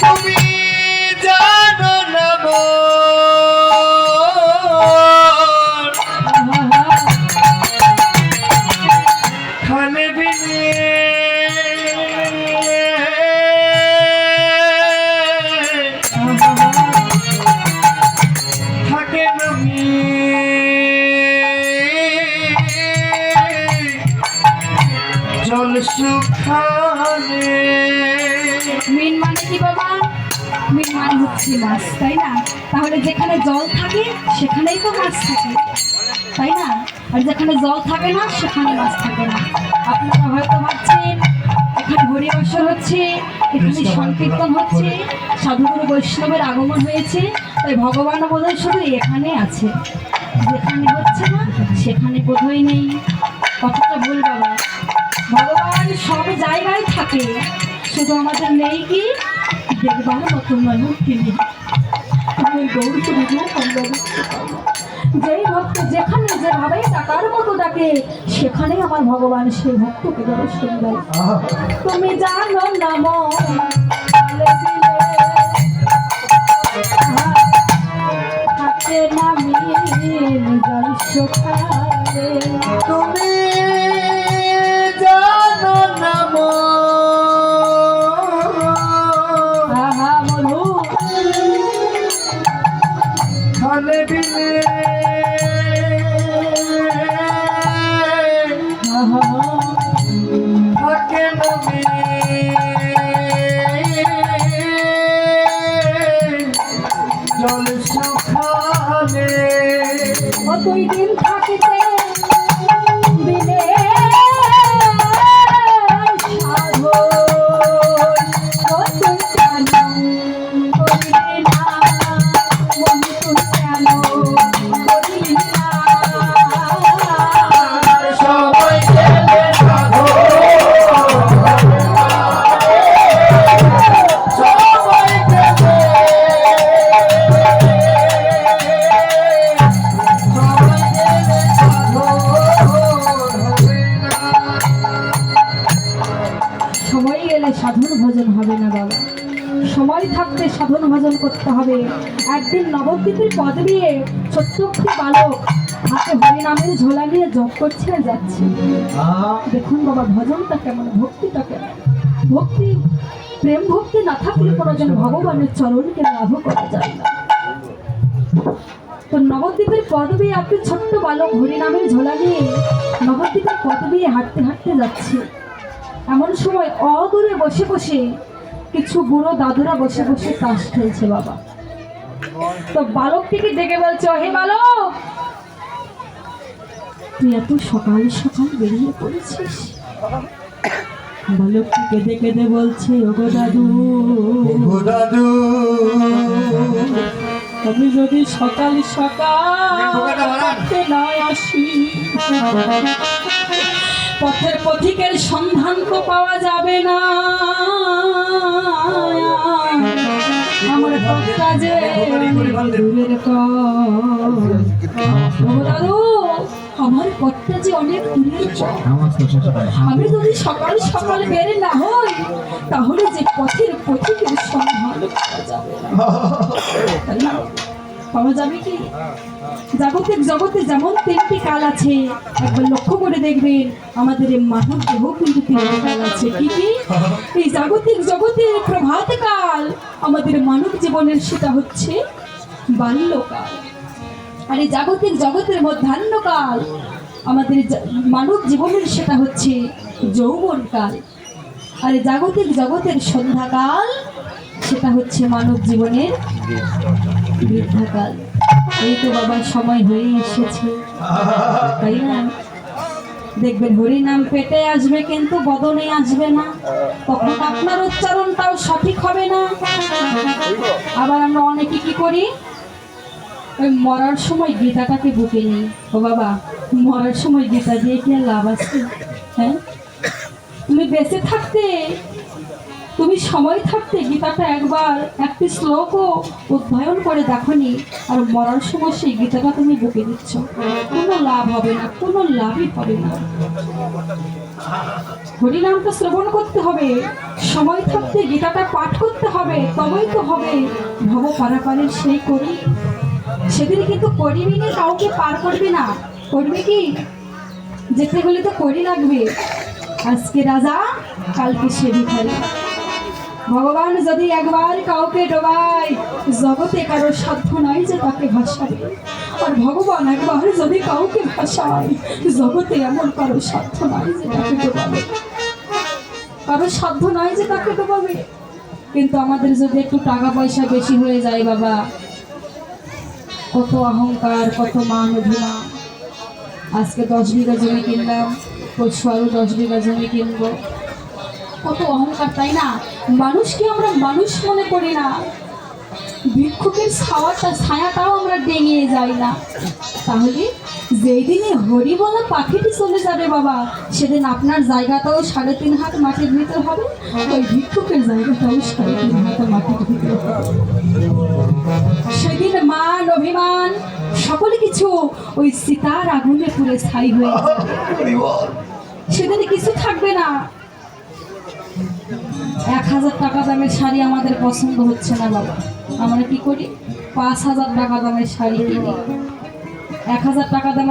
তুমি জানো না খালে থাকে নমি জল সুখানে মিন মানে কি বাবা? মিন মানে হচ্ছে মাছ তাই না? তাহলে যেখানে জল থাকে সেখানেই তো মাছ থাকে তাই না? আর যেখানে জল থাকে না সেখানে মাছ থাকে না। আপনারা হয়তো ভাবছেন এখানে হরিবসর হচ্ছে এখানে সংকীর্তন হচ্ছে সাধুগুরু বৈষ্ণবের আগমন হয়েছে তাই ভগবান বোধহয় শুধু এখানে আছে। যেখানে হচ্ছে না সেখানে বোধহয় নেই। কথাটা ভুল বাবা। ভগবান সব জায়গায় থাকে। শুধু আমাদের নেই কি? দেখবার মতো মানুষ তিনি। আমি গৌর করি গো যেই ভক্ত যেখানে যেভাবে টাকার মতো ডাকে সেখানেই আমার ভগবান সেই ভক্তকে দর্শন দেয়। তুমি জানো না কতই দিন থাকিতে সাধন ভজন করতে হবে। একদিন নবদ্বীপের পদ দিয়ে ছোট্ট একটি বালক হাতে হরিনামের ঝোলা নিয়ে জপ করছে আর যাচ্ছে। দেখুন বাবা, ভজনটা কেমন, ভক্তিটা কেমন। ভক্তি, প্রেম ভক্তি না থাকলে কোনোজন ভগবানের চরণকে লাভ করা যায় না। তো নবদ্বীপের পদবী আপনি ছোট্ট বালক হরিনামের ঝোলা নিয়ে নবদ্বীপের পদবী হাঁটতে হাঁটতে যাচ্ছে। এমন সময় অদূরে বসে বসে কিছু বুড়ো দাদুরা বসে বসে তাস খেলছে বাবা। তো বালকটিকে ডেকে বলছে হে বালক তুই এত সকাল সকাল বেরিয়ে পড়েছিস? বালকটি কেঁদে কেঁদে বলছে ওগো দাদু দাদু আমি যদি সকাল সকাল না আসি পথের পথিকের সন্ধান তো পাওয়া যাবে না। আমার পথটা যে আমার পথটা যে অনেক আমি যদি সকাল সকাল না তাহলে যে পথের পথিকের সন্ধান পাওয়া যাবে না? পাওয়া যাবে কি? জাগতিক জগতে যেমন তিনটি কাল আছে একবার লক্ষ্য করে দেখবেন আমাদের এই মানব দেহ কিন্তু তিনটি কাল আছে। কি কি? এই জাগতিক জগতের প্রভাত কাল আমাদের মানব জীবনের সেটা হচ্ছে বাল্যকাল। আর এই জাগতিক জগতের মধ্যাহ্নকাল আমাদের মানব জীবনের সেটা হচ্ছে যৌবনকাল আর জাগতিক জগতের সন্ধ্যাকাল সেটা হচ্ছে মানব জীবনের বৃদ্ধাকাল এই তো বাবার সময় হয়ে এসেছে। তাই না? দেখবেন হরি নাম পেটে আসবে কিন্তু বদনে আসবে না। তখন আপনার উচ্চারণটাও সঠিক হবে না। আবার আমরা অনেকে কি করি? ওই মরার সময় গীতাটাকে বুকে নিই। ও বাবা, মরার সময় গীতা দিয়ে কি লাভ আছে? হ্যাঁ? তুমি বেঁচে থাকতে তুমি সময় থাকতে গীতাটা একবার একটি শ্লোকও অধ্যয়ন করে দেখনি, আর মরার সময় সেই গীতাটা তুমি বুকে দিচ্ছ। কোনো লাভ হবে না, কোনো লাভই হবে না। হরিনামটা শ্রবণ করতে হবে, সময় থাকতে গীতাটা পাঠ করতে হবে, তবেই তো হবে। ভব পারাপারের সেই করি। সেদিন কিন্তু করিবি নি, কাউকে পার করবি না। করবি কি? যেতে গেলে তো করি লাগবে। আজকে রাজা, কালকে সে ভিখারি ভগবান যদি একবার কাউকে ডোবায়, জগতে কারও সাধ্য নাই যে তাকে ভাসাবে আর ভগবান একবার যদি কাউকে ভাসায় জগতে এমন কারও সাধ্য নাই যে তাকে ডোবাবে। কারও সাধ্য নাই যে তাকে ডোবাবে। কিন্তু আমাদের যদি একটু টাকা পয়সা বেশি হয়ে যায়, বাবা, কত অহংকার, কত মান অভিমান। আজকে দশ বিঘা জমি কিনলাম, পরশু আরও দশ বিঘা জমি কিনবো। কত অহংকার তাই না? মানুষকে আমরা মানুষ মনে করি না। ভিক্ষুকের ছাওয়াটা ছায়াটাও আমরা ডেঙিয়ে যাই না। তাহলে যেই দিনে হরি বলা পাখিটি চলে যাবে বাবা সেদিন আপনার জায়গাটাও সাড়ে তিন হাত মাটির ভিতর হবে। ওই ভিক্ষুকের জায়গাটাও সাড়ে তিন হাত মাটির ভিতর হবে। সেদিন মান অভিমান সকল কিছু ওই সীতার আগুনে পুড়ে ছাই হয়ে যাবে। সেদিন কিছু থাকবে না। এক হাজার টাকা দামের শাড়ি আমাদের পছন্দ হচ্ছে না বাবা। আমরা কি করি? পাঁচ হাজার টাকা দামের শাড়ি কিনি। এক হাজার টাকা দামের